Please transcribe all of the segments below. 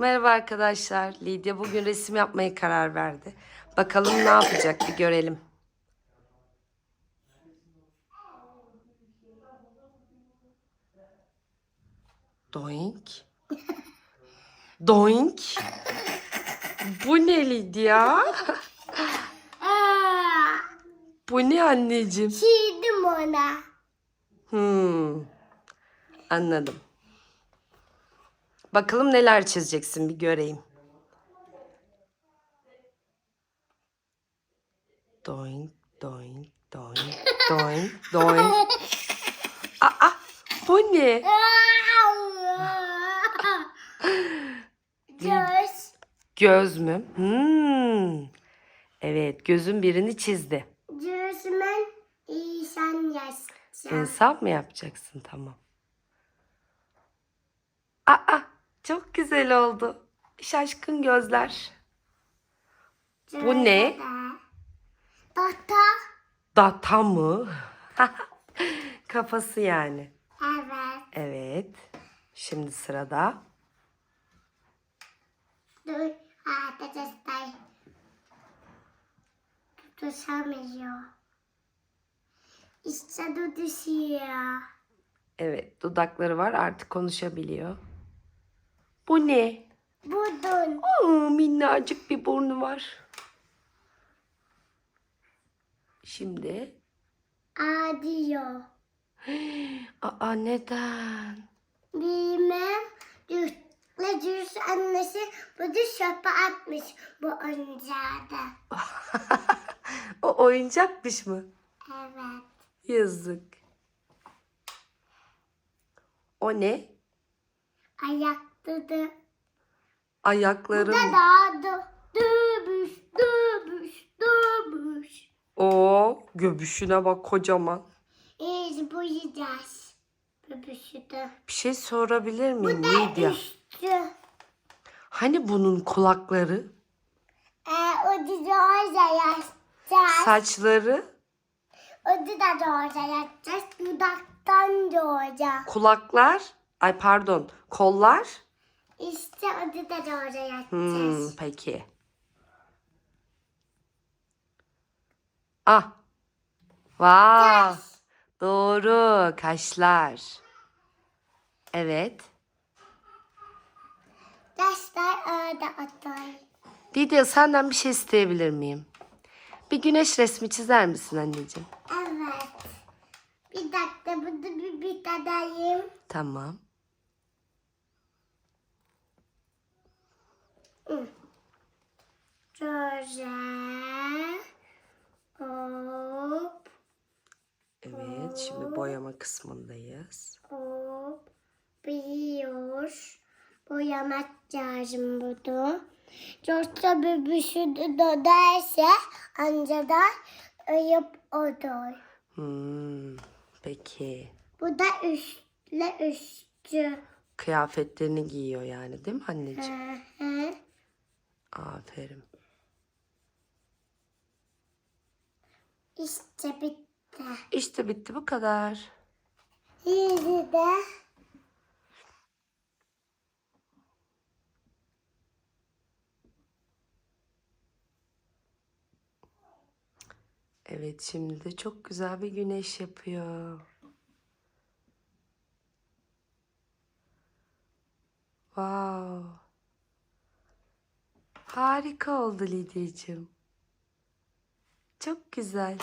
Merhaba arkadaşlar. Lidya bugün resim yapmaya karar verdi. Bakalım ne yapacak bir görelim. Doink. Doink. Bu ne Lidya? Bu ne anneciğim? çiğdim ona. Hmm. Anladım. Bakalım neler çizeceksin bir göreyim. Doink, doink, doink, doink, doink. Aa, bu ne? Göz. Göz mü? Hmm. Evet, gözün birini çizdi. Gözümün insan yaşayacağım. İnsan mı yapacaksın? Tamam. Aa, çok güzel oldu. Şaşkın gözler. Bu ne? Data. Data mı? Kafası yani. Evet. Evet. Şimdi sırada. Dur. Arkadaşlar. Tutuşamıyor. İşte tutuşuyor. Evet, dudakları var artık konuşabiliyor. Bu ne? Budun. Aa, minnacık bir burnu var. Şimdi. Ağlıyor. Aa neden? Bilmem. Düşle düz annesi bunu çöpe atmış bu oyuncağı da. o oyuncakmış mı? Evet. Yazık. O ne? Ayakta da. Ayakları Da. Dövüş, dövüş, dövüş. O göbüşüne bak kocaman. Boyayacağız. Böbüşü de. Bir şey sorabilir miyim Bu da Lidya? üstü. Hani bunun kulakları, Ee, o da doğru yapacağız. saçları, O da doğru yapacağız. Dudaktan doğacağız. kulaklar, ay pardon, kollar? İşte o da doğru yapacağız. Hmm, peki. Ah. Vav. Doğru. Kaşlar. Evet. Dersler orada otur. Lidya senden bir şey isteyebilir miyim? Bir güneş resmi çizer misin anneciğim? Evet. Bir dakika bunu bir bitadayım. Tamam. Şöyle. Hop Evet, şimdi boyama kısmındayız. hop. Bir boyamak lazım bunu. Yoksa bebüşü de derse anca da ayıp olur. Hmm, peki. Bu da üstle üstü. Kıyafetlerini giyiyor yani değil mi Hı anneciğim? hı. Aferin. İşte bitti. İşte bitti bu kadar. Şimdi de Evet şimdi de çok güzel bir güneş yapıyor. Wow. Harika oldu Lidyacığım. Çok güzel.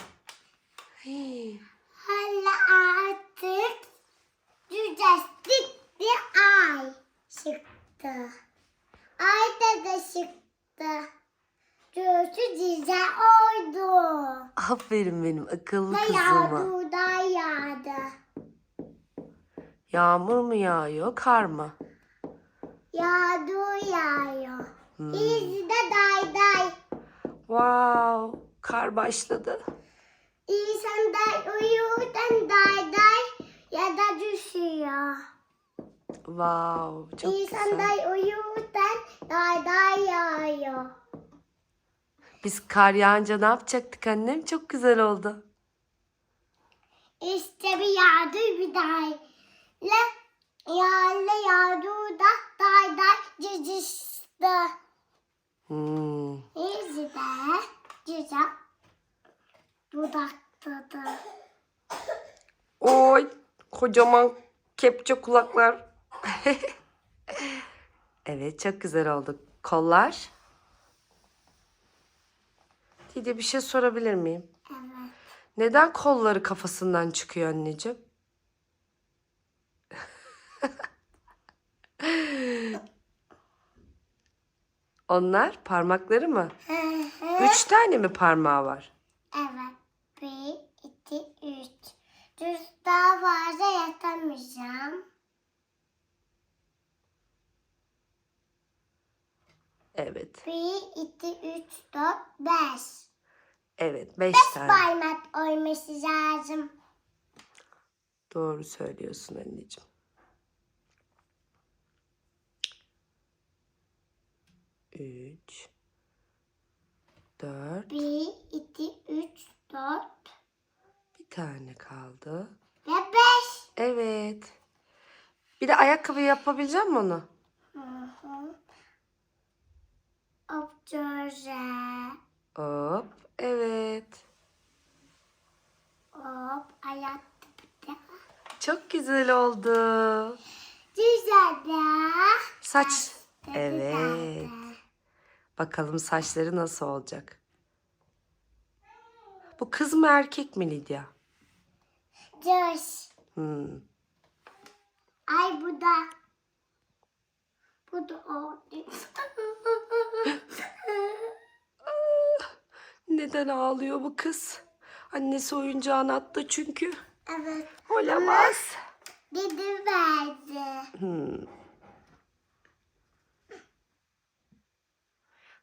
Hey. hala artık düzleştik bir ay çıktı. Ay da çıktı. Göğsü güzel oldu. Aferin benim akıllı Da kızıma. yağdı da yağdı. Yağmur mu yağıyor, kar mı? Yağdı yağıyor. Hmm. De day day. Wow, kar başladı. İnsan da uyurken day day ya da düşüyor. Wow, çok İnsan güzel. da uyurken day day yağıyor. Biz kar yağınca ne yapacaktık annem? Çok güzel oldu. İşte bir yağdı bir day. Le yağlı yağdı da day day ciciş Da. Hmm. İzi de güzel. Dudakta da. Oy kocaman kepçe kulaklar. evet çok güzel oldu. Kollar. Dide bir şey sorabilir miyim? Evet. Neden kolları kafasından çıkıyor anneciğim? Onlar parmakları mı? Hı hı. Üç tane mi parmağı var? Evet. Bir, iki, üç. Düz daha fazla yatamayacağım. Evet. Bir, iki, üç, dört, beş. Evet. Beş tane. Parmak oyması lazım. Doğru söylüyorsun anneciğim. Üç. Dört. Bir, iki, üç, dört Bir tane kaldı. ve beş. Evet. Bir de ayakkabı yapabilecek misin onu? Hı hı. Hop. Evet. Hop, ayak. Çok güzel oldu. Güzel de. Saç. Evet. Bakalım saçları nasıl olacak? Bu kız mı erkek mi Lidya? Düz. Hmm. Ay bu da. Bu da oldu. Neden ağlıyor bu kız? Annesi oyuncağını attı çünkü. evet. Olamaz. Dedi verdi. Hmm.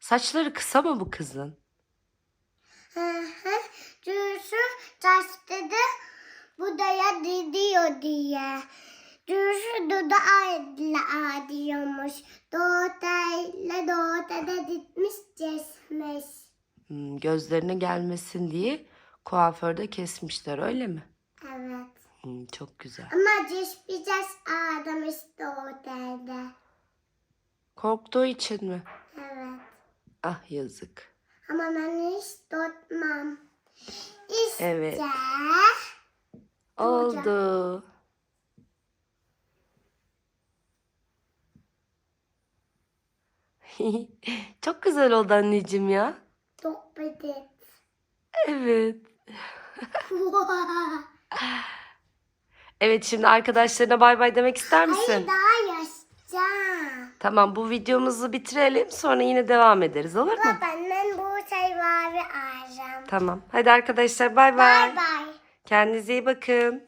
Saçları kısa mı bu kızın? Hı hı. Düzü taş dedi. Bu da ya diyor diye. Düzü duda adıyla adıyormuş. Doğutayla doğuta da ditmiş kesmiş. Hmm, gözlerine gelmesin diye kuaförde kesmişler öyle mi? Evet. Hmm, çok güzel. Ama düşmeyeceğiz adam işte otelde. Korktuğu için mi? Ah yazık. Ama ben hiç tutmam. İşte Evet. Oldu. Çok güzel oldu anneciğim ya. çok bedel. Evet. Evet şimdi arkadaşlarına bay bay demek ister misin? Hayır daha yaşayacağım. Tamam bu videomuzu bitirelim sonra yine devam ederiz olur mu? Benden bu var alacağım. Tamam. Hadi arkadaşlar bay bay. Bye bye. Kendinize iyi bakın.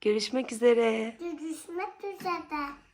Görüşmek üzere. Görüşmek üzere.